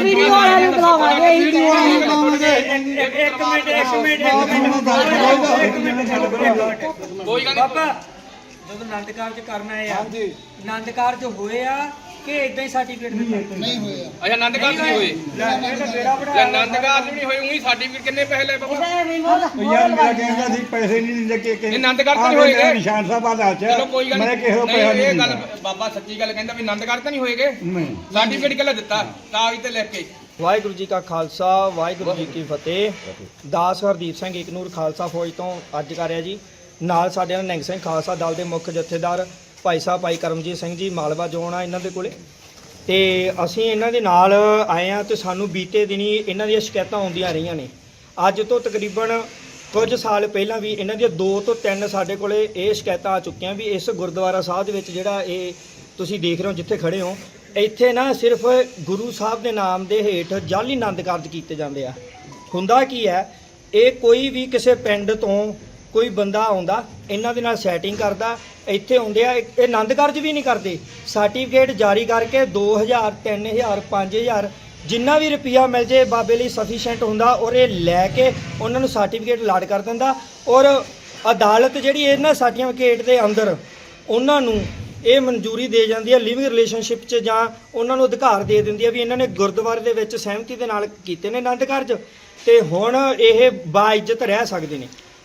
Video ਨੂੰ ਬੁਲਾਵਾਂਗੇ ਕੋਈ ਗੱਲ ਬਾਬਾ ਜਦੋਂ ਆਨੰਦ ਕਾਰਜ ਕਰਨਾ ਹੈ ਆ ਆਨੰਦ ਕਾਰਜ ਹੋਏ ਆ ਕਿ ਇਦਾਂ ਹੀ ਸਰਟੀਫਿਕੇਟ ਨਹੀਂ ਹੋਏ ਅੱਛਾ ਆਨੰਦ ਕਾਰਜ ਨਹੀਂ ਹੋਏ? ਇਹ ਤਾਂ ਬੇੜਾ ਜੇ ਬੜਾ ਆਨੰਦ ਕਾਰਜ ਵੀ ਨਹੀਂ ਹੋਏ ਉਹੀ ਸਰਟੀਫਿਕੇਟ ਕਿੰਨੇ ਪੈਸੇ ਲਏ ਬਾਬਾ? ਯਾਰ ਮੇਰਾ ਕਹਿੰਦਾ ਸੀ ਪੈਸੇ ਨਹੀਂ ਲੱਗੇ ਕਿ ਇਹ ਆਨੰਦ ਕਾਰਜ ਨਹੀਂ ਹੋਏਗੇ? ਨਿਸ਼ਾਨ ਸਾਹਿਬ ਆ ਦੱਸ ਚਲੋ ਕੋਈ ਗੱਲ ਮੈਂ ਕਿਸੇ ਨੂੰ ਨਹੀਂ ਪੈਸਾ ਇਹ ਨਹੀਂ ਗੱਲ ਦਿੰਦਾ। ਬਾਬਾ ਸੱਚੀ ਗੱਲ ਕਹਿੰਦਾ ਵੀ ਆਨੰਦ ਕਾਰਜ ਤਾਂ ਨਹੀਂ ਹੋਏਗੇ? ਨਹੀਂ। ਸਰਟੀਫਿਕੇਟ ਕਿਹੜਾ ਦਿੱਤਾ? ਕਾਗਜ਼ ਤੇ ਲਿਖ ਕੇ। ਵਾਹਿਗੁਰੂ ਜੀ ਕਾ ਖਾਲਸਾ ਵਾਹਿਗੁਰੂ ਜੀ ਕੀ ਫਤਿਹ। ਦਾਸ ਹਰਦੀਪ ਸਿੰਘ ਇਕਨੂਰ ਖਾਲਸਾ ਫੌਜ ਤੋਂ ਅੱਜ ਕਰ ਰਿਹਾ ਜੀ। ਨਾਲ ਸਾਡੇ ਨਾਲ ਨਿਹੰਗ ਸਿੰਘ ਖਾਲਸਾ ਦਲ ਦੇ ਮੁੱਖ ਜਥੇਦਾਰ ਭਾਈ ਸਾਹਿਬ, ਭਾਈ ਕਰਮਜੀਤ ਸਿੰਘ ਜੀ, ਮਾਲਵਾ ਜੋਨ ਆ ਇਹਨਾਂ ਦੇ ਕੋਲੇ। ਤੇ ਅਸੀਂ ਇਹਨਾਂ ਦੇ ਨਾਲ ਆਏ ਆ ਤੇ ਸਾਨੂੰ ਬੀਤੇ ਦਿਨੀ ਇਹਨਾਂ ਦੀਆਂ ਸ਼ਿਕਾਇਤਾਂ ਆਉਂਦੀਆਂ ਰਹੀਆਂ ਨੇ। ਅੱਜ ਤੋਂ ਤਕਰੀਬਨ ਕੁਝ ਸਾਲ ਪਹਿਲਾਂ ਵੀ ਇਹਨਾਂ ਦੀਆਂ ਦੋ ਤੋਂ ਤਿੰਨ ਸਾਡੇ ਕੋਲੇ ਇਹ ਸ਼ਿਕਾਇਤਾਂ ਆ ਚੁੱਕੀਆਂ ਵੀ ਇਸ ਗੁਰਦੁਆਰਾ ਸਾਹਿਬ ਦੇ ਵਿੱਚ ਜਿਹੜਾ ਇਹ ਤੁਸੀਂ ਦੇਖ ਰਹੇ ਹੋ ਜਿੱਥੇ ਖੜੇ ਹੋ, ਇੱਥੇ ਨਾ ਸਿਰਫ ਗੁਰੂ ਸਾਹਿਬ ਦੇ ਨਾਮ ਦੇ ਹੇਠ ਜਾਲੀ ਆਨੰਦ ਕਾਰਜ ਕੀਤੇ ਜਾਂਦੇ ਆ। ਹੁੰਦਾ ਕੀ ਹੈ, ਇਹ ਕੋਈ ਵੀ ਕਿਸੇ ਪਿੰਡ ਤੋਂ ਕੋਈ ਬੰਦਾ ਆਉਂਦਾ, ਇਹਨਾਂ ਦੇ ਨਾਲ ਸੈਟਿੰਗ ਕਰਦਾ, ਇੱਥੇ ਆਉਂਦੇ ਆ, ਇਹ ਆਨੰਦ ਕਾਰਜ ਵੀ ਨਹੀਂ ਕਰਦੇ। ਸਰਟੀਫਿਕੇਟ ਜਾਰੀ ਕਰਕੇ 2000 3000 5000 ਜਿੰਨਾ ਵੀ ਰੁਪਿਆ ਮਿਲ ਜੇ, ਬਾਬੇ ਲਈ ਸਫੀਸ਼ੀਐਂਟ ਹੁੰਦਾ, ਔਰ ਇਹ ਲੈ ਕੇ ਉਹਨਾਂ ਨੂੰ ਸਰਟੀਫਿਕੇਟ ਲਾਡ ਕਰ ਦਿੰਦਾ। ਔਰ ਅਦਾਲਤ ਜਿਹੜੀ ਇਹਨਾਂ ਸਰਟੀਫਿਕੇਟ ਦੇ ਅੰਦਰ, ਉਹਨਾਂ ਨੂੰ ਇਹ ਮਨਜ਼ੂਰੀ ਦੇ ਜਾਂਦੀ ਹੈ ਲਿਵਿੰਗ ਰਿਲੇਸ਼ਨਸ਼ਿਪ 'ਚ ਜਾਂ ਉਹਨਾਂ ਨੂੰ ਅਧਿਕਾਰ ਦੇ ਦਿੰਦੀ ਹੈ ਵੀ ਇਹਨਾਂ ਨੇ ਗੁਰਦੁਆਰੇ ਦੇ ਵਿੱਚ ਸਹਿਮਤੀ ਦੇ ਨਾਲ ਕੀਤੇ ਨੇ ਆਨੰਦ ਕਾਰਜ। ਤੇ ਹੁਣ ਇਹ ਬਾਇਜ਼ਤ ਰਹਿ ਸਕਦੇ ਨੇ।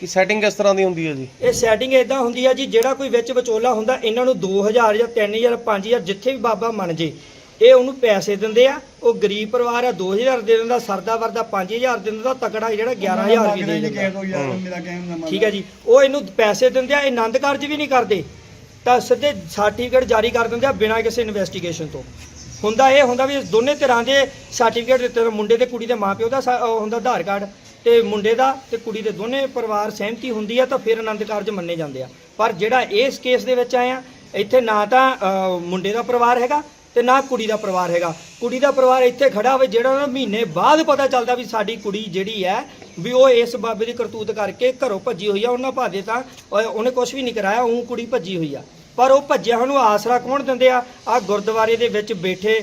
ਕਿ ਸੈਟਿੰਗ ਕਿਸ ਤਰ੍ਹਾਂ ਦੀ ਹੁੰਦੀ ਹੈ ਜੀ? ਇਹ ਸੈਟਿੰਗ ਇਦਾਂ ਹੁੰਦੀ ਆ ਜੀ ਜਿਹੜਾ ਕੋਈ ਵਿੱਚ ਵਿਚੋਲਾ ਹੁੰਦਾ ਇਹਨਾਂ ਨੂੰ 2000 ਜਾਂ 3000 5000 ਜਿੱਥੇ ਵੀ ਬਾਬਾ ਮੰਨ ਜੇ ਇਹ ਉਹਨੂੰ ਪੈਸੇ ਦਿੰਦੇ ਆ। ਉਹ ਗਰੀਬ ਪਰਿਵਾਰ ਆ 2000 ਦੇ ਦਿੰਦਾ ਸਰਦਾ ਵਰਦਾ 5000 ਦੇ ਦਿੰਦਾ ਤਕੜਾ ਜਿਹੜਾ 11000 ਵੀ ਦੇ ਦਿੰਦਾ। ਯਾਰ ਮੇਰਾ ਕਹਿੰਦਾ ਠੀਕ ਹੈ ਜੀ। ਉਹ ਇਹਨੂੰ ਪੈਸੇ ਦਿੰਦੇ ਆ ਇਹ ਆਨੰਦ ਕਾਰਜ ਵੀ ਨਹੀਂ ਕਰਦੇ। ਤਾਂ ਸਿੱਧੇ ਸਰਟੀਫਿਕੇਟ ਜਾਰੀ ਕਰ ਦਿੰਦੇ ਆ ਬਿਨਾਂ ਕਿਸੇ ਇਨਵੈਸਟੀਗੇਸ਼ਨ ਤੋਂ। ਹੁੰਦਾ ਇਹ ਹੁੰਦਾ ਵੀ ਦੋਨੇ ਤਰ੍ਹਾਂ ਦੇ ਸਰਟੀਫਿਕੇਟ ਦਿੱਤੇ ਮੁੰਡੇ ਤੇ ਕੁੜੀ ਦੇ ਮਾਪਿਓ ਦਾ ਹੁੰਦਾ ਆਧਾਰ ਕਾਰਡ। ਤੇ ਮੁੰਡੇ ਦਾ ਤੇ ਕੁੜੀ ਦੇ ਦੋਨੇ ਪਰਿਵਾਰ ਸਹਿਮਤੀ ਹੁੰਦੀ ਆ ਤਾਂ ਫਿਰ ਆਨੰਦ ਕਾਰਜ ਮੰਨੇ ਜਾਂਦੇ ਆ। ਪਰ ਜਿਹੜਾ ਇਸ ਕੇਸ ਦੇ ਵਿੱਚ ਆਏ ਆ, ਇੱਥੇ ਨਾ ਤਾਂ ਮੁੰਡੇ ਦਾ ਪਰਿਵਾਰ ਹੈਗਾ ਤੇ ਨਾ ਕੁੜੀ ਦਾ ਪਰਿਵਾਰ ਹੈਗਾ। ਕੁੜੀ ਦਾ ਪਰਿਵਾਰ ਇੱਥੇ ਖੜਾ ਹੋਵੇ ਜਿਹੜਾ ਉਹਨਾਂ ਮਹੀਨੇ ਬਾਅਦ ਪਤਾ ਚੱਲਦਾ ਵੀ ਸਾਡੀ ਕੁੜੀ ਜਿਹੜੀ ਹੈ ਵੀ ਉਹ ਇਸ ਬਾਬੇ ਦੀ ਕਰਤੂਤ ਕਰਕੇ ਘਰੋਂ ਭੱਜੀ ਹੋਈ ਆ, ਉਹਨਾਂ ਭਾਦੇ ਤਾਂ ਉਹਨੇ ਕੁਝ ਵੀ ਨਹੀਂ ਕਰਾਇਆ, ਉਹ ਕੁੜੀ ਭੱਜੀ ਹੋਈ ਆ। ਪਰ ਉਹ ਭੱਜਿਆ ਨੂੰ ਆਸਰਾ ਕੌਣ ਦਿੰਦੇ ਆ? ਆ ਗੁਰਦੁਆਰੇ ਦੇ ਵਿੱਚ ਬੈਠੇ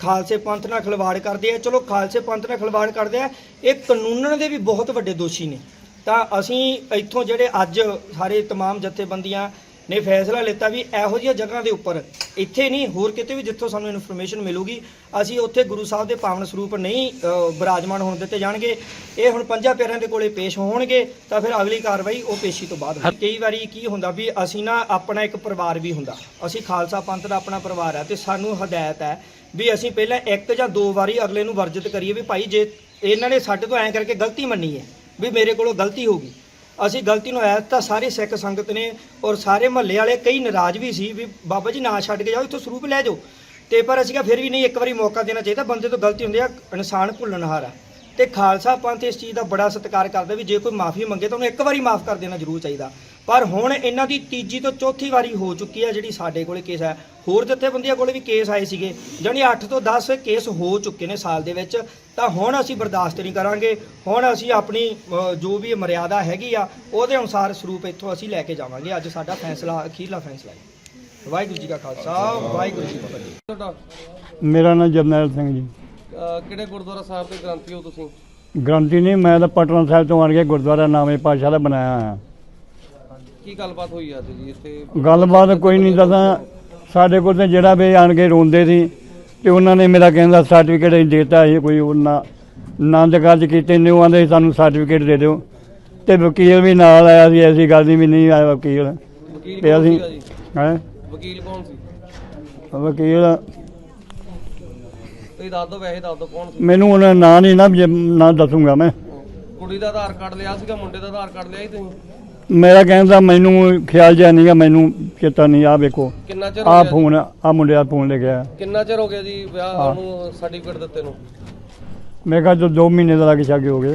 ਖਾਲਸੇ ਪੰਥ ਨਾਲ ਖਿਲਵਾੜ ਕਰਦੇ ਆ ਚਲੋ ਖਾਲਸੇ ਪੰਥ ਨਾਲ ਖਿਲਵਾੜ ਕਰਦੇ ਆ ਇਹ ਕਾਨੂੰਨ ਦੇ ਵੀ ਬਹੁਤ ਵੱਡੇ ਦੋਸ਼ੀ ਨੇ ਤਾਂ ਅਸੀਂ ਇੱਥੋਂ ਜਿਹੜੇ ਅੱਜ ਸਾਰੇ तमाम ਜਥੇਬੰਦੀਆਂ ਨੇ ਫੈਸਲਾ ਲਿੱਤਾ ਵੀ ਇਹੋ ਜਿਹੀਆਂ ਜਗ੍ਹਾ ਦੇ ਉੱਪਰ। ਇੱਥੇ ਨਹੀਂ ਹੋਰ ਕਿਤੇ ਵੀ ਜਿੱਥੋਂ ਸਾਨੂੰ ਇਨਫੋਰਮੇਸ਼ਨ ਮਿਲੂਗੀ ਅਸੀਂ ਉੱਥੇ ਗੁਰੂ ਸਾਹਿਬ ਦੇ ਪਾਵਨ ਸਰੂਪ ਨਹੀਂ ਅ, ਬਿਰਾਜਮਾਨ ਹੋਣ ਦਿੱਤੇ ਜਾਣਗੇ। ਇਹ ਹੁਣ ਪੰਜਾਂ ਪਿਆਰਿਆਂ ਦੇ ਕੋਲੇ ਪੇਸ਼ ਹੋਣਗੇ ਤਾਂ ਫਿਰ ਅਗਲੀ ਕਾਰਵਾਈ ਉਹ ਪੇਸ਼ੀ ਤੋਂ ਬਾਅਦ ਹੋਊਗੀ। ਕਈ ਵਾਰੀ ਕੀ ਹੁੰਦਾ ਵੀ ਅਸੀਂ ਨਾ ਆਪਣਾ ਇੱਕ ਪਰਿਵਾਰ ਵੀ ਹੁੰਦਾ। ਅਸੀਂ ਖਾਲਸਾ ਪੰਥ ਦਾ ਆਪਣਾ ਪਰਿਵਾਰ ਹੈ ਤੇ ਸਾਨੂੰ ਹਦਾਇਤ ਹੈ ਵੀ ਅਸੀਂ ਪਹਿਲਾਂ ਇੱਕ ਜਾਂ ਦੋ ਵਾਰੀ ਅਗਲੇ ਨੂੰ ਵਰਜਿਤ ਕਰੀਏ ਵੀ ਭਾਈ ਜੇ ਇਹਨਾਂ ਨੇ ਸਾਡੇ ਤੋਂ ਐਂ ਕਰਕੇ ਗਲਤੀ ਮੰਨੀ ਹੈ ਵੀ ਮੇਰੇ ਕੋਲੋਂ ਗਲਤੀ ਹੋ ਗਈ ਅਸੀਂ ਗਲਤੀ ਨੂੰ ਆਇਆ ਤਾਂ ਸਾਰੇ ਸਿੱਖ ਸੰਗਤ ਨੇ ਔਰ ਸਾਰੇ ਮਹੱਲੇ ਵਾਲੇ ਕਈ ਨਾਰਾਜ਼ ਵੀ ਸੀ ਵੀ ਬਾਬਾ ਜੀ ਨਾ ਛੱਡ ਕੇ ਜਾਓ, ਇੱਥੋਂ ਸਰੂਪ ਲੈ ਜਾਓ। ਤੇ ਪਰ ਅਸੀਂ ਕਿਹਾ ਫਿਰ ਵੀ ਨਹੀਂ, ਇੱਕ ਵਾਰੀ ਮੌਕਾ ਦੇਣਾ ਚਾਹੀਦਾ, ਬੰਦੇ ਤੋਂ ਗਲਤੀ ਹੁੰਦੀ ਆ, ਇਨਸਾਨ ਭੁੱਲਣਹਾਰ ਆ। ਤੇ ਖਾਲਸਾ ਪੰਥ ਇਸ ਚੀਜ਼ ਦਾ ਬੜਾ ਸਤਿਕਾਰ ਕਰਦਾ ਵੀ ਜੇ ਕੋਈ ਮਾਫੀ ਮੰਗੇ ਤਾਂ ਉਹਨੂੰ ਇੱਕ ਵਾਰੀ ਮਾਫ ਕਰ ਦੇਣਾ ਜ਼ਰੂਰ ਚਾਹੀਦਾ। ਪਰ ਹੁਣ ਇਹਨਾਂ ਦੀ ਤੀਜੀ ਤੋਂ ਚੌਥੀ ਵਾਰੀ ਹੋ ਚੁੱਕੀ ਹੈ ਜਿਹੜੀ ਸਾਡੇ ਕੋਲੇ ਕੇਸ ਹੈ। ਹੋਰ ਜਥੇਬੰਦੀਆਂ ਕੋਲੇ ਵੀ ਕੇਸ ਆਏ ਸੀਗੇ। ਜਾਣੀ 8 ਤੋਂ 10 ਕੇਸ ਹੋ ਚੁੱਕੇ ਨੇ ਸਾਲ ਦੇ ਵਿੱਚ। ਤਾਂ ਹੁਣ ਅਸੀਂ ਬਰਦਾਸ਼ਤ ਨਹੀਂ ਕਰਾਂਗੇ। ਹੁਣ ਅਸੀਂ ਆਪਣੀ ਜੋ ਵੀ ਮਰਿਆਦਾ ਹੈਗੀ ਆ ਉਹਦੇ ਅਨੁਸਾਰ ਸਰੂਪ ਇੱਥੋਂ ਅਸੀਂ ਲੈ ਕੇ ਜਾਵਾਂਗੇ। ਅੱਜ ਸਾਡਾ ਫੈਸਲਾ ਅਖੀਰਲਾ ਫੈਸਲਾ ਹੈ। ਵਾਹਿਗੁਰੂ ਜੀ ਕਾ ਖਾਲਸਾ ਵਾਹਿਗੁਰੂ ਜੀ ਕੀ ਫਤਿਹ। ਮੇਰਾ ਨਾਮ ਜਰਨੈਲ ਸਿੰਘ ਜੀ। ਕਿਹੜੇ ਗੁਰਦੁਆਰਾ ਸਾਹਿਬ ਦੇ ਗ੍ਰੰਥੀ ਹੋ ਤੁਸੀਂ? ਗ੍ਰੰਥੀ ਨਹੀਂ ਮੈਂ ਤਾਂ ਪਟਨਾ ਸਾਹਿਬ ਤੋਂ ਆਣ ਕੇ ਗੁਰਦੁਆਰਾ ਨਾਮੇ ਪਾਸ਼ਾ ਦਾ ਬਣਾਇਆ ਹੋਇਆ। ਕੀ ਗੱਲਬਾਤ ਹੋਈ ਅੱਜ ਜੀ ਇੱਥੇ? ਗੱਲਬਾਤ ਕੋਈ ਨਹੀਂ ਦੱਸਾਂ ਸਾਡੇ ਕੋਲ ਤੇ ਜਿਹੜਾ ਵੀ ਆਣ ਕੇ ਰੋਂਦੇ ਸੀ ਤੇ ਉਹਨਾਂ ਨੇ ਮੇਰਾ ਕਹਿੰਦਾ ਸਰਟੀਫਿਕੇਟ ਦੇਤਾ ਸੀ ਕੋਈ ਉਹਨਾਂ ਆਨੰਦ ਕਾਰਜ ਕੀਤੇ ਨੇ ਉਹ ਆਂਦੇ ਸਾਨੂੰ ਸਰਟੀਫਿਕੇਟ ਦੇ ਦਿਓ। ਤੇ ਵਕੀਲ ਵੀ ਨਾਲ ਆਇਆ ਸੀ ਐਸੀ ਗੱਲ ਨਹੀਂ ਵੀ ਨਹੀਂ ਆਇਆ ਵਕੀਲ। ਵਕੀਲ ਤੇ ਅਸੀਂ ਸੀਗਾ ਜੀ? ਹੈ? ਵਕੀਲ ਕੌਣ ਸੀ? ਵਕੀਲ। ਤੁਸੀਂ ਦੱਸ ਦਿਓ ਵੈਸੇ ਦੱਸ ਦਿਓ ਕੌਣ ਸੀ? ਮੈਨੂੰ ਉਹਨਾਂ ਨਾਂ ਨਹੀਂ ਨਾ ਜੇ ਨਾਂ ਦੱਸੂਗਾ ਮੈਂ। ਕੁੜੀ ਦਾ ਆਧਾਰ ਕਾਰਡ ਲਿਆ ਸੀਗਾ ਮੁੰਡੇ ਦਾ ਆਧਾਰ ਕਾਰਡ ਲਿਆ ਸੀ ਤੁਸੀਂ? ਮੇਰਾ ਕਹਿੰਦਾ ਮੈਨੂੰ ਖਿਆਲ ਜਿਹਾ ਨਹੀਂਗਾ ਮੈਨੂੰ ਚੇਤਾ ਨਹੀਂ ਆ ਵੇਖੋ। ਕਿੰਨਾ ਚਿਰ ਹੋ ਆ ਗਿਆ? ਫੋਨ ਆ ਮੁੰਡੇ ਦਾ ਫੋਨ ਲੈ ਗਿਆ ਕਿੰਨਾ ਚਿਰ ਹੋ ਗਿਆ ਜੀ ਵਿਆਹ ਨੂੰ ਸਰਟੀਫਿਕੇਟ ਦਿੱਤੇ ਨੂੰ? ਮੈਂ ਕਿਹਾ ਜੋ 2 ਮਹੀਨੇ ਦਾ ਲੱਗ ਛਾਗੇ ਹੋ ਗਏ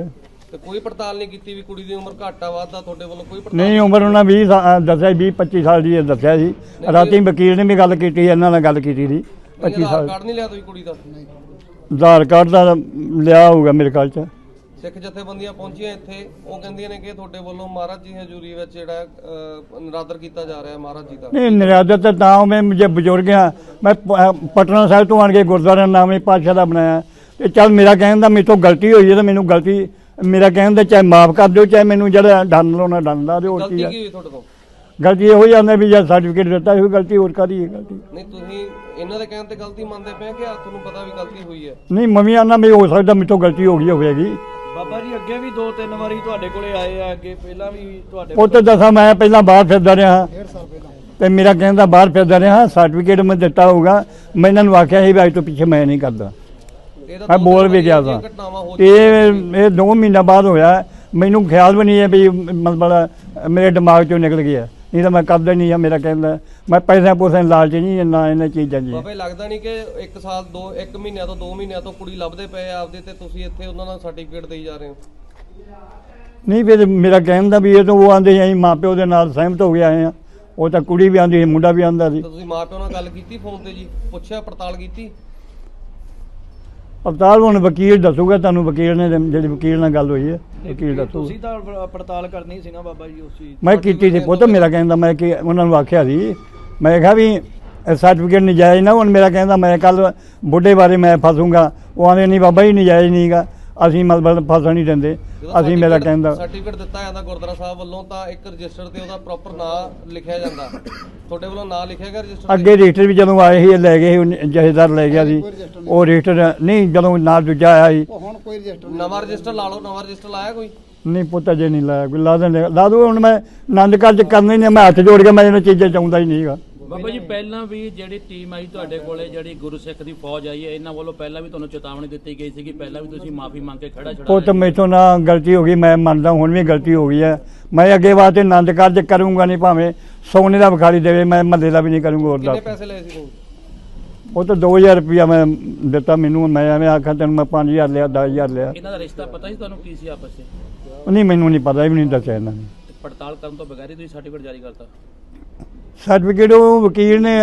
ਤੇ ਕੋਈ ਪੜਤਾਲ ਨਹੀਂ ਕੀਤੀ ਵੀ ਕੁੜੀ ਦੀ ਉਮਰ ਘੱਟ ਆ ਵੱਧ ਆ ਤੁਹਾਡੇ ਵੱਲੋਂ ਕੋਈ ਪੜਤਾਲ? ਨਹੀਂ ਉਮਰ ਉਹਨਾਂ 20 ਸਾ- ਦੱਸਿਆ 20 25 ਸਾਲ ਦੀ ਇਹ ਦੱਸਿਆ ਸੀ। ਰਾਤੀ ਵਕੀਲ ਨੇ ਵੀ ਗੱਲ ਕੀਤੀ ਇਹਨਾਂ ਨਾਲ ਗੱਲ ਕੀਤੀ ਸੀ 25 ਆਧਾਰ ਸਾਲ। ਕਾਰਡ ਨਹੀਂ ਲਿਆ ਤੁਸੀਂ ਕੁੜੀ ਦਾ? ਆਧਾਰ ਕਾਰਡ ਦਾ ਲਿਆ ਹੋਊਗਾ ਮੇਰੇ ਖਿਆਲ ਚ। ਸਿੱਖ ਜਥੇਬੰਦੀਆਂ ਪਹੁੰਚੀਆਂ ਇੱਥੇ ਉਹ ਕਹਿੰਦੀਆਂ ਨੇ ਕਿ ਤੁਹਾਡੇ ਵੱਲੋਂ ਮਹਾਰਾਜ ਜੀ ਦੀ ਹਜ਼ੂਰੀ ਵਿੱਚ ਜਿਹੜਾ ਨਿਰਾਦਰ ਕੀਤਾ ਜਾ ਰਿਹਾ ਹੈ ਮਹਾਰਾਜ ਜੀ ਦਾ। ਨਹੀਂ ਨਿਰਾਦਰ ਤਾਂ ਤਾਂ ਮੈਂ ਜੇ ਬਜ਼ੁਰਗ ਆ ਮੈਂ ਪ- ਅਹ ਪਟਨਾ ਸਾਹਿਬ ਤੋਂ ਆਣ ਕੇ ਗੁਰਦੁਆਰਾ ਨਾਮੇ ਪਾਤਸ਼ਾਹ ਦਾ ਬਣਾਇਆ। ਤੇ ਚੱਲ ਮੇਰਾ ਕਹਿਣ ਦਾ ਮੇਰੇ ਤੋਂ ਗਲਤੀ ਹੋਈ ਹੈ ਤਾਂ ਮੈਨੂੰ ਗਲਤੀ ਮੇਰਾ ਕਹਿਣ ਦਾ ਚਾਹੇ ਮਾਫ ਕਰ ਦਿਓ ਚਾਹੇ ਮੈਨੂੰ ਜਿਹੜਾ ਡੰਨ ਲਾਉਣਾ ਡੰਨ ਲਾ ਦਿਓ ਹੋਰ ਕੀ ਗਲਤੀ ਕੀ ਹੋਈ ਤੁਹਾਡੇ ਤੋਂ? ਗਲਤੀ ਇਹੋ ਜਾਂਦੇ ਵੀ ਜੇ ਸਰਟੀਫਿਕੇਟ ਦਿੱਤਾ ਇਹ ਗਲਤੀ ਹੋਰ ਕਾਦੀ ਹੈ ਗਲਤੀ? ਨਹੀਂ ਤੁਸੀਂ ਇਹਨਾਂ ਦੇ ਕਹਿਣ ਤੇ ਗਲਤੀ ਮੰਨਦੇ ਪਏ ਕਿ ਆ ਤੁਹਾਨੂੰ ਪਤਾ ਵੀ ਗਲਤੀ ਹੋਈ ਹੈ? ਨਹੀਂ ਮੰਮੀ ਆਨਾ ਵੀ ਹੋ ਸਕਦਾ ਮੇਰੇ ਤੋਂ ਗਲਤੀ ਹੋ ਗਈ ਹੋਵੇਗੀ। ਬਾਬਾ ਜੀ ਅੱਗੇ ਵੀ ਦੋ ਤਿੰਨ ਵਾਰੀ ਤੁਹਾਡੇ ਕੋਲੇ ਆਏ ਆ ਅੱਗੇ ਪਹਿਲਾਂ ਵੀ ਤੁਹਾਡੇ ਉਹ ਤੇ ਦੱਸਾਂ ਮੈਂ ਪਹਿਲਾਂ ਬਾਹਰ ਫਿਰਦਾ ਰਿਹਾ। ਤੇ ਮੇਰਾ ਕਹਿੰਦਾ ਬਾਹਰ ਫਿਰਦਾ ਰਿਹਾ ਸਰਟੀਫਿਕੇਟ ਮੈਂ ਦਿੱਤਾ ਹੋਊਗਾ। ਮੈਂ ਇਹਨਾਂ ਨੂੰ ਆਖਿਆ ਸੀ ਵੀ ਅੱਜ ਤੋਂ ਪਿੱਛੇ ਮੈਂ ਨਹੀਂ ਕਰਦਾ। ਮੈਂ ਬੋਲ ਵੀ ਗਿਆ ਸਾਂ ਇਹ ਇਹ 2 ਮਹੀਨਾ ਬਾਅਦ ਹੋਇਆ। ਮੈਨੂੰ ਖਿਆਲ ਵੀ ਨਹੀਂ ਹੈ ਵੀ ਮਤਲਬ ਮੇਰੇ ਦਿਮਾਗ ਚੋਂ ਨਿਕਲ ਗਿਆ। ਨਹੀਂ ਤਾਂ ਮੈਂ ਕਰਦਾ ਹੀ ਨਹੀਂ ਆ ਮੇਰਾ ਕਹਿੰਦਾ ਮੈਂ ਪੈਸੇ ਪੂਸੇ ਲਾਲਚ ਨਹੀਂ ਨਾ ਇਹਨਾਂ ਚੀਜ਼ਾਂ ਜੀ ਬਾਬੇ ਲੱਗਦਾ ਨਹੀਂ ਕਿ 1 ਸਾਲ 2 1 ਮਹੀਨਿਆਂ ਤੋਂ 2 ਮਹੀਨਿਆਂ ਤੋਂ ਕੁੜੀ ਲੱਭਦੇ ਪਏ ਆ ਆਪਦੇ ਤੇ ਤੁਸੀਂ ਇੱਥੇ ਉਹਨਾਂ ਦਾ ਸਰਟੀਫਿਕੇਟ ਦੇਈ ਜਾ ਰਹੇ ਹੋ? ਨਹੀਂ ਫਿਰ ਮੇਰਾ ਕਹਿਣ ਦਾ ਵੀ ਇਹ ਤਾਂ ਉਹ ਆਂਦੇ ਅਸੀਂ ਮਾਪਿਓ ਦੇ ਨਾਲ ਸਹਿਮਤ ਹੋ ਕੇ ਆਏ ਆ। ਉਹ ਤਾਂ ਕੁੜੀ ਵੀ ਆਂਦੀ ਸੀ ਮੁੰਡਾ ਵੀ ਆਂਦਾ ਸੀ। ਤਾਂ ਤੁਸੀਂ ਮਾਪਿਆਂ ਨਾਲ ਗੱਲ ਕੀਤੀ ਫੋਨ ਤੇ ਜੀ? ਪੁੱਛਿਆ ਪੜਤਾਲ ਕੀਤੀ? ਅਵਤਾਰ ਹੁਣ ਵਕੀਲ ਦੱਸੂਗਾ ਤੁਹਾਨੂੰ ਵਕੀਲ ਨੇ ਜਿਹੜੀ ਵਕੀਲ ਨਾਲ ਗੱਲ ਹੋਈ ਹੈ ਵਕੀਲ ਦੱਸੂ ਤੁਸੀਂ ਤਾਂ ਪ- ਪੜਤਾਲ ਕਰਨੀ ਸੀ ਨਾ ਬਾਬਾ ਜੀ ਉਸ ਚੀਜ਼ ਮੈਂ ਕੀਤੀ ਸੀ ਪੁੱਤ ਮੇਰਾ ਕਹਿੰਦਾ ਮੈਂ ਕਿ ਉਹਨਾਂ ਨੂੰ ਆਖਿਆ ਸੀ। ਮੈਂ ਕਿਹਾ ਵੀ ਸਰਟੀਫਿਕੇਟ ਨਜਾਇਜ਼ ਨਾ ਹੁਣ ਮੇਰਾ ਕਹਿੰਦਾ ਮੈਂ ਕੱਲ ਬੁੱਢੇ ਬਾਰੇ ਮੈਂ ਫਸੂੰਗਾ। ਉਹ ਆਂਦੇ ਨਹੀਂ ਬਾਬਾ ਜੀ ਨਜਾਇਜ਼ ਨਹੀਂਗਾ ਅਸੀਂ ਮਤਲਬ ਫਸਣ ਨਹੀਂ ਦਿੰਦੇ। ਅਸੀਂ ਮੇਰਾ ਕਹਿੰਦਾ ਸਰਟੀਫਿਕੇਟ ਦਿੱਤਾ ਜਾਂਦਾ ਗੁਰਦੁਆਰਾ ਸਾਹਿਬ ਵੱਲੋਂ ਤਾਂ ਇੱਕ ਰਜਿਸਟਰ ਤੇ ਉਹਦਾ ਪ੍ਰੋਪਰ ਨਾਂ ਲਿਖਿਆ ਜਾਂਦਾ। ਤੁਹਾਡੇ ਵੱਲੋਂ ਨਾਂ ਲਿਖਿਆ ਗਿਆ ਰਜਿਸਟਰ ਅੱਗੇ ਰਜਿਸਟਰ ਵੀ ਜਦੋਂ ਆਏ ਸੀ ਇਹ ਲੈ ਗਏ ਸੀ, ਉਹ ਜਥੇਦਾਰ ਲੈ ਗਿਆ ਸੀ। ਉਹ ਰਜਿਸਟਰ ਨਹੀਂ ਜਦੋਂ ਨਾਲ ਦੂਜਾ ਆਇਆ ਸੀ। ਨਵਾਂ ਰਜਿਸਟਰ ਲਾ ਲਓ ਨਵਾਂ ਰਜਿਸਟਰ ਲਾਇਆ ਕੋਈ? ਨਹੀਂ ਪੁੱਤ ਅਜੇ ਨਹੀਂ ਲਾਇਆ ਕੋਈ। ਲਾ ਦੇਣੇ ਲਾ ਦੋ ਹੁਣ ਮੈਂ ਆਨੰਦ ਕਾਰਜ ਕਰਨਾ ਨਹੀਂ ਮੈਂ ਹੱਥ ਜੋੜ ਕੇ ਮੈਂ ਇਹਨਾਂ ਚੀਜ਼ਾਂ ਚਾਹੁੰਦਾ ਹੀ ਨਹੀਂਗਾ ਬਾਬਾ ਜੀ ਪਹਿਲਾਂ ਵੀ ਜਿਹੜੀ ਟੀਮ ਆਈ ਤੁਹਾਡੇ ਕੋਲੇ ਜਿਹੜੀ ਗੁਰੂ ਸਿੱਖ ਦੀ ਫੌਜ ਆਈ ਹੈ ਇਹਨਾਂ ਵੱਲੋਂ ਪਹਿਲਾਂ ਵੀ ਤੁਹਾਨੂੰ ਚੇਤਾਵਨੀ ਦਿੱਤੀ ਗਈ ਸੀ ਕਿ ਪਹਿਲਾਂ ਵੀ ਤੁਸੀਂ ਮਾਫੀ ਮੰਗ ਕੇ ਖੜਾ ਛੜਾ ਪੁੱਤ ਮੈਥੋਂ ਨਾ ਗਲਤੀ ਹੋ ਗਈ ਮੈਂ ਮੰਨਦਾ ਹੁਣ ਵੀ ਗਲਤੀ ਹੋ ਗਈ ਹੈ। ਮੈਂ ਅੱਗੇ ਵਾਸਤੇ ਆਨੰਦ ਕਾਰਜ ਕਰੂੰਗਾ ਨਹੀਂ ਭਾਵੇਂ ਸੋਨੇ ਦਾ ਵਿਖਾਲੀ ਦੇਵੇ ਮੈਂ ਮੱਲੇ ਦਾ ਵੀ ਨਹੀਂ ਕਰੂੰਗਾ ਹੋਰ ਕਿੰਨੇ ਦੱਸ। ਪੈਸੇ ਲਏ ਸੀ ਉਹ? ਤਾਂ 2000 ਰੁਪਇਆ ਮੈਂ ਦਿੱਤਾ ਮੈਨੂੰ ਮੈਂ ਐਵੇਂ ਆਖਾਂ ਤੈਨੂੰ ਮੈਂ 5000 ਲਿਆ 10000 ਲਿਆ। ਇਹਨਾਂ ਦਾ ਰਿਸ਼ਤਾ ਪਤਾ ਸੀ ਤੁਹਾਨੂੰ ਕੀ ਸੀ ਆਪਸ ਵਿੱਚ? ਨਹੀਂ ਮੈਨੂੰ ਨਹੀਂ ਪਤਾ ਇਹ ਵੀ ਨਹੀਂ ਦੱਸਿਆ ਇਹਨਾਂ ਨੇ। ਪੜਤਾਲ ਕਰਨ ਤੋਂ ਬਗੈਰ ਹੀ ਤੁਸੀਂ ਸਰਟੀਫਿਕੇਟ ਜਾਰੀ ਕਰਤਾ। ਸਰਟੀਫਿਕੇਟ ਉਹ ਵਕੀਲ ਨੇ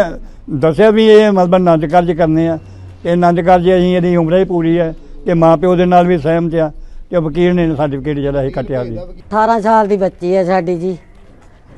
ਦੱਸਿਆ ਵੀ ਇਹ ਮਤਲਬ ਆਨੰਦ ਕਾਰਜ ਕਰਨੇ ਆ। ਤੇ ਆਨੰਦ ਕਾਰਜ ਅਸੀਂ ਇਹਦੀ ਉਮਰ ਹੀ ਪੂਰੀ ਹੈ ਤੇ ਮਾਂ ਪਿਓ ਦੇ ਨਾਲ ਵੀ ਸਹਿਮਤ ਆ ਤੇ ਵਕੀਲ ਨੇ ਸਰਟੀਫਿਕੇਟ ਜਿਹੜਾ ਇਹ ਕੱਟਿਆ ਸੀ 18 ਸਾਲ ਦੀ ਬੱਚੀ ਹੈ ਸਾਡੀ ਜੀ।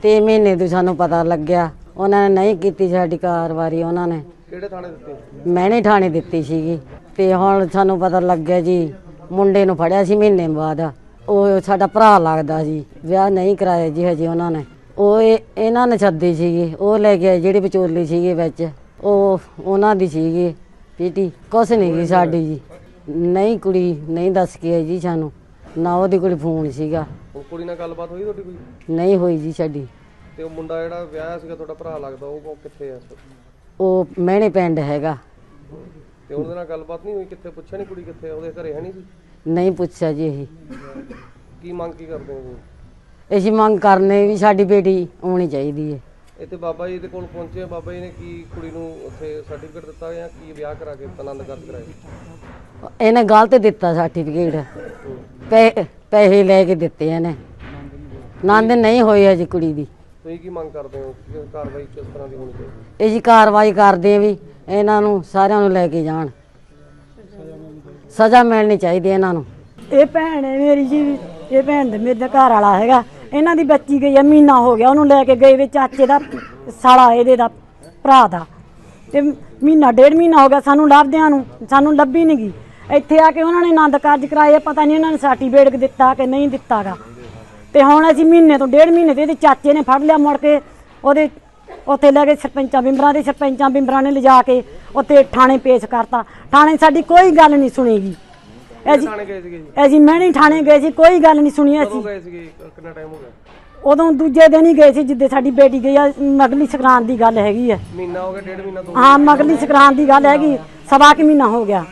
ਤੇ ਮਹੀਨੇ ਤੋਂ ਸਾਨੂੰ ਪਤਾ ਲੱਗਿਆ। ਉਹਨਾਂ ਨੇ ਨਹੀਂ ਕੀਤੀ ਸਾਡੀ ਕਾਰਵਾਈ ਉਹਨਾਂ ਨੇ। ਕਿਹੜੇ ਥਾਣੇ ਦਿੱਤੇ? ਮੈਨੇ ਥਾਣੇ ਦਿੱਤੀ ਸੀਗੀ। ਤੇ ਹੁਣ ਸਾਨੂੰ ਪਤਾ ਲੱਗਿਆ ਜੀ ਮੁੰਡੇ ਨੂੰ ਫੜਿਆ ਸੀ ਮਹੀਨੇ ਬਾਅਦ। ਉਹ ਸਾਡਾ ਭਰਾ ਲੱਗਦਾ ਜੀ ਵਿਆਹ ਨਹੀਂ ਕਰਾਇਆ ਜੀ ਹਜੇ ਉਹਨਾਂ ਨੇ। ਉਹ ਇਹ- ਇਹਨਾਂ ਨੇ ਸੱਦੀ ਸੀਗੀ ਉਹ ਲੈ ਕੇ ਆਏ ਜਿਹੜੀ ਵਿਚੋਲੀ ਸੀਗੀ ਵਿੱਚ। ਉਹ ਉਹਨਾਂ ਦੀ ਸੀਗੀ ਪੀਟੀ ਕੁਛ ਨਹੀਂ ਗਈ ਸਾਡੀ ਜੀ। ਨਹੀਂ ਕੁੜੀ ਨਹੀਂ ਦੱਸ ਕੇ ਆਈ ਜੀ ਸਾਨੂੰ ਨਾ ਉਹਦੀ ਕੋਲ ਫੋਨ ਸੀਗਾ। ਉਹ ਕੁੜੀ ਨਾਲ ਗੱਲਬਾਤ ਹੋਈ ਤੁਹਾਡੀ ਕੋਈ? ਨਹੀਂ ਹੋਈ ਜੀ ਸਾਡੀ। ਤੇ ਉਹ ਮੁੰਡਾ ਜਿਹੜਾ ਵਿਆਹਿਆ ਸੀਗਾ ਤੁਹਾਡਾ ਭਰਾ ਲੱਗਦਾ ਉਹ ਉਹ ਕਿੱਥੇ ਆ? ਇਸ ਵਕਤ? ਉਹ ਮਹਿਣੇ ਪਿੰਡ ਹੈਗਾ। ਤੇ ਉਹਦੇ ਨਾਲ ਗੱਲਬਾਤ ਨਹੀਂ ਹੋਈ? ਕਿੱਥੇ ਪੁੱਛਿਆ ਨਹੀਂ ਕੁੜੀ ਕਿੱਥੇ ਆ? ਉਹਦੇ ਘਰੇ ਹੈ ਨਹੀਂ ਸੀ? ਨਹੀਂ ਪੁੱਛਿਆ ਜੀ ਇਹ ਕੀ ਮੰਗ ਕੀ ਕਰਦੇ ਹੋ? ਤੁਸੀਂ ਅਸੀਂ ਮੰਗ ਕਰਨੇ ਵੀ ਸਾਡੀ ਬੇਟੀ ਆਉਣੀ ਚਾਹੀਦੀ ਹੈ। ਇੱਥੇ ਬਾਬਾ ਜੀ ਦੇ ਕੋਲ ਪਹੁੰਚੇ ਬਾਬਾ ਜੀ ਨੇ ਕੀ ਕੁੜੀ ਨੂੰ ਉੱਥੇ ਸਰਟੀਫਿਕੇਟ ਦਿੱਤਾ ਜਾਂ ਕੀ ਵਿਆਹ ਕਰਾ ਕੇ ਆਨੰਦ ਕਾਰਜ ਕਰਾਇਆ? ਇਹਨੇ ਗਲਤ ਦਿੱਤਾ ਸਰਟੀਫਿਕੇਟ ਪੈਸੇ ਲੈ ਕੇ ਦਿੱਤੇ ਇਹਨੇ। ਨੰਦ ਨਹੀਂ ਹੋਈ ਅਜੀ ਕੁੜੀ ਦੀ। ਤੁਸੀਂ ਕੀ ਮੰਗ ਕਰਦੇ ਹੋ? ਕਿ ਕਾਰਵਾਈ ਕਿਸ ਤਰ੍ਹਾਂ ਦੀ ਹੋਣੀ ਚਾਹੀਦੀ? ਅਸੀਂ ਕਾਰਵਾਈ ਕਰਦੇ ਵੀ ਇਹਨਾਂ ਨੂੰ ਸਾਰਿਆਂ ਨੂੰ ਲੈ ਕੇ ਜਾਣ। ਸਜ਼ਾ ਮਿਲਣੀ ਚਾਹੀਦੀ ਇਹਨਾਂ ਨੂੰ। ਇਹ ਭੈਣ ਹੈ ਮੇਰੀ ਜੀ। ਇਹ ਭੈਣ ਦੇ ਮੇਰੇ ਦਾ ਘਰ ਵਾਲਾ ਹੈਗਾ। ਇਹਨਾਂ ਦੀ ਬੱਚੀ ਗਈ ਆ, ਮਹੀਨਾ ਹੋ ਗਿਆ, ਉਹਨੂੰ ਲੈ ਕੇ ਗਏ ਵੇ ਚਾਚੇ ਦਾ ਸਾਲਾ ਇਹਦੇ ਦਾ, ਭਰਾ ਦਾ। ਤੇ ਮਹੀਨਾ, ਡੇਢ ਮਹੀਨਾ ਹੋ ਗਿਆ ਸਾਨੂੰ ਲੱਭਦਿਆਂ ਨੂੰ, ਸਾਨੂੰ ਲੱਭੀ ਨਹੀਂ ਗਈ। ਇੱਥੇ ਆ ਕੇ ਉਹਨਾਂ ਨੇ ਆਨੰਦ ਕਾਰਜ ਕਰਾਏ, ਪਤਾ ਨਹੀਂ ਉਹਨਾਂ ਨੇ ਸਰਟੀਫਿਕੇਟ ਦਿੱਤਾ ਕਿ ਨਹੀਂ ਦਿੱਤਾਗਾ। ਤੇ ਹੁਣ ਅਸੀਂ ਮਹੀਨੇ ਤੋਂ ਡੇਢ ਮਹੀਨੇ ਤੇ ਇਹਦੇ ਚਾਚੇ ਨੇ ਫੜ ਲਿਆ ਮੁੜ ਕੇ, ਉਹਦੇ ਉੱਥੇ ਲੈ ਕੇ ਸਰਪੰਚਾਂ ਬਿੰਬਰਾਂ ਦੇ, ਸਰਪੰਚਾਂ ਬਿੰਬਰਾਂ ਨੇ ਲਿਜਾ ਕੇ ਉੱਥੇ ਥਾਣੇ ਪੇਸ਼ ਕਰਤਾ। ਥਾਣੇ ਸਾਡੀ ਕੋਈ ਗੱਲ ਨਹੀਂ ਸੁਣੇਗੀ। ਅਸੀਂ ਥਾਣੇ ਗਏ ਸੀਗੇ ਜੀ? ਅਸੀਂ ਮਹਿਣੀ ਥਾਣੇ ਗਏ ਸੀ ਕੋਈ ਗੱਲ ਨਹੀਂ ਸੁਣੀ ਕਦੋਂ ਅਸੀਂ ਗਏ ਸੀਗੇ? ਕਿੰਨਾ ਟਾਈਮ ਹੋ ਗਿਆ? ਉਦੋਂ ਦੂਜੇ ਦਿਨ ਹੀ ਗਏ ਸੀ ਜਿੱਦੇ ਸਾਡੀ ਬੇਟੀ ਗਈ ਆ ਮਗਲੀ ਸੰਕਰਾਂਤ ਦੀ ਗੱਲ ਹੈਗੀ ਆ। ਮਹੀਨਾ ਹੋ ਗਿਆ ਡੇਢ ਮਹੀਨਾ ਦੋ ਹਾਂ ਮਗਲੀ ਸੰਕਰਾਂਤ ਦੀ ਗੱਲ ਹੈਗੀ ਸਵਾ ਕੁ ਮਹੀਨਾ ਹੋ ਗਿਆ।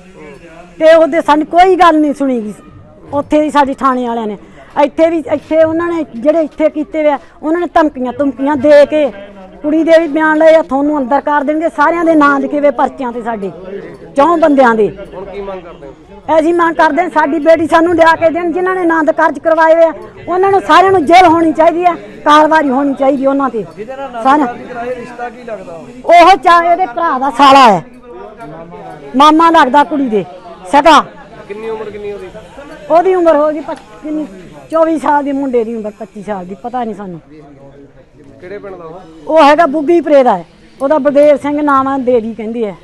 ਤੇ ਉਹਦੇ ਸਾਨੂੰ ਕੋਈ ਗੱਲ ਨਹੀਂ ਸੁਣੀ ਗਈ। ਉੱਥੇ ਹੀ ਸਾਡੀ ਥਾਣੇ ਵਾਲਿਆਂ ਨੇ। ਇੱਥੇ ਵੀ ਇੱਥੇ ਉਹਨਾਂ ਨੇ ਜਿਹੜੇ ਇੱਥੇ ਕੀਤੇ ਵੇ ਆ, ਉਹਨਾਂ ਨੇ ਧਮਕੀਆਂ ਧਮਕੀਆਂ ਦੇ ਕੇ ਕੁੜੀ ਦੇ ਵੀ ਬਿਆਨ ਲਏ ਆ ਤੁਹਾਨੂੰ ਅੰਦਰ ਕਰ ਦੇਣਗੇ। ਸਾਰਿਆਂ ਦੇ ਨਾਂ ਲਿਖੇ ਵੇ ਪਰਚਿਆਂ ਤੇ ਸਾਡੇ ਚੌਂ ਬੰਦਿਆਂ ਦੇ। ਹੁਣ ਕੀ ਮੰਗ ਕਰਦੇ ਹੋ ਅਸੀਂ ਮੰਗ ਕਰਦੇ ਹਾਂ ਸਾਡੀ ਬੇਟੀ ਸਾਨੂੰ ਲਿਆ ਕੇ ਦੇਣ ਜਿਨ੍ਹਾਂ ਨੇ ਆਨੰਦ ਕਾਰਜ ਕਰਵਾਏ ਹੋਏ ਆ ਉਹਨਾਂ ਨੂੰ ਸਾਰਿਆਂ ਨੂੰ ਜੇਲ੍ਹ ਹੋਣੀ ਚਾਹੀਦੀ ਹੈ ਕਾਰਵਾਈ ਹੋਣੀ ਚਾਹੀਦੀ ਉਹਨਾਂ ਤੇ। ਸਾਰਿਆਂ ਰਿਸ਼ਤਾ ਕੀ ਲੱਗਦਾ ਉਹ? ਚਾਹੇ ਉਹਦੇ ਭਰਾ ਦਾ ਸਾਲਾ ਹੈ। ਮਾਮਾ ਲੱਗਦਾ ਕੁੜੀ ਦੇ ਸਗਾ। ਕਿੰਨੀ ਉਮਰ ਕਿੰਨੀ ਉਹਦੀ? ਉਹਦੀ ਉਮਰ ਹੋ ਗਈ ਪੱਚ- ਕਿੰਨੀ 24 ਸਾਲ ਦੀ ਮੁੰਡੇ ਦੀ ਉਮਰ 25 ਸਾਲ ਦੀ ਪਤਾ ਨਹੀਂ ਸਾਨੂੰ। ਕਿਹੜੇ ਪਿੰਡ ਦਾ ਉਹ ਉਹ ਹੈਗਾ ਬੁੱਗੀ ਪਰੇ ਦਾ ਹੈ ਉਹਦਾ ਬਲਦੇਵ ਸਿੰਘ ਨਾਮ ਹੈ ਦੇਵੀ ਕਹਿੰਦੀ ਹੈ